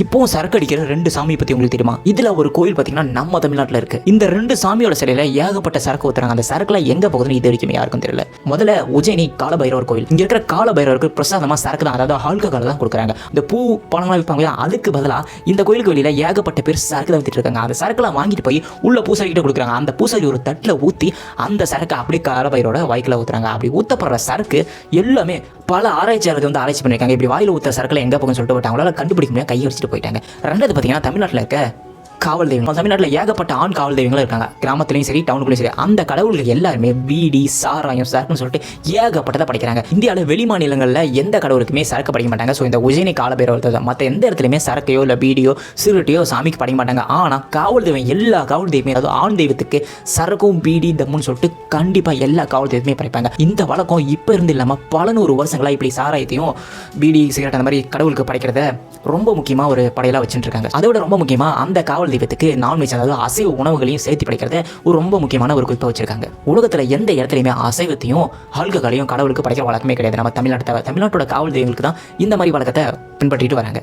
இப்போவும் சரக்கு அடிக்கிற ரெண்டு சாமி பத்தி உங்களுக்கு தெரியுமா? இதுல ஒரு கோயில் பாத்தீங்கன்னா நம்ம தமிழ்நாட்டுல இருக்கு. இந்த ரெண்டு சாமியோட சிலையில ஏகப்பட்ட சரக்கு ஊத்துறாங்க. அந்த சரக்குல எங்க போகுதுன்னு இது வரைக்கும் யாருக்கும் தெரியல. முதல்ல உஜயினி காலபைரவர் கோயில். இங்க இருக்கிற காலபைரவருக்கு பிரசாதமா சரக்கு தான் அதாவது ஆல்கஹால் தான் கொடுக்குறாங்க. இந்த பூ பழம்லாம் விற்பாங்க அதுக்கு பதிலா இந்த கோயிலுக்கு வெளியில ஏகப்பட்ட பேர் சரக்கு தான் வித்துட்டு இருக்காங்க. அந்த சரக்குலாம் வாங்கிட்டு போய் உள்ள பூசாரிகிட்ட கொடுக்குறாங்க. அந்த பூசாரி ஒரு தட்டுல ஊத்தி அந்த சரக்கு அப்படியே காலபைரோட வாய்க்குல ஊத்துறாங்க. அப்படி ஊத்தப்படுற சரக்கு எல்லாமே பல ஆராய்ச்சியாளர்கள் வந்து ஆராய்ச்சி பண்ணியிருக்காங்க. இப்படி வாயில் ஊற்ற சரக்கில் எங்கே போகும்னு சொல்லிட்டு அவங்களால கண்டுபிடிக்க முடியாது கையை வச்சுட்டு போயிட்டாங்க. ரெண்டாவது பார்த்தீங்கன்னா தமிழ்நாட்டில் இருக்க காவல் தெய்வம் தமிழ்நாட்டில் ஏகப்பட்ட ஆண் காவல் தெய்வங்களும் இருக்காங்க. கிராமத்துலையும் சரி டவுனுக்குள்ளேயும் சரி. அந்த கடவுள்கள் எல்லாருமே பீடி சாராயம் சரக்குன்னு சொல்லிட்டு ஏகப்பட்டதை படிக்கிறாங்க. இந்தியாவில் வெளி மாநிலங்களில் எந்த கடவுளுக்குமே சரக்கு படிக்க மாட்டாங்க. ஸோ இந்த உஜயினி காலபேரவர் மற்ற எந்த இடத்துலையுமே சரக்கையோ இல்லை பீடியோ சிறுட்டையோ சாமிக்கு படிக்க மாட்டாங்க. ஆனால் காவல் தெய்வம் எல்லா காவல் தெய்வமே அதாவது ஆண் தெய்வத்துக்கு சரக்கும் பீடி தம்முன்னு சொல்லிட்டு கண்டிப்பாக எல்லா காவல் தெய்வமே படைப்பாங்க. இந்த வழக்கம் இப்போ இருந்து இல்லாமல் பல நூறு வருஷங்களா இப்படி சாராயத்தையும் பீடி சிகரெட் அந்த மாதிரி கடவுளுக்கு படைக்கிறத ரொம்ப முக்கியமாக ஒரு படையெல்லாம் வச்சுட்டு இருக்காங்க. அதை விட ரொம்ப முக்கியமாக அந்த காவல் தெய்வத்துக்கு நான்வெஜ் அதாவது அசைவ உணவுகளையும் சேர்த்து படைக்கிறத ஒரு ரொம்ப முக்கியமான ஒரு குறிப்பாக வச்சிருக்காங்க. உலகத்தில் எந்த இடத்துலையுமே அசைவத்தையும் ஆல்கஹாலையும் கடவுளுக்கு படைக்கிற வழக்கமே கிடையாது. நம்ம தமிழ்நாட்டை தமிழ்நாட்டோட காவல் தெய்வங்களுக்கு தான் இந்த மாதிரி வழக்கத்தை பின்பற்றிட்டு வராங்க.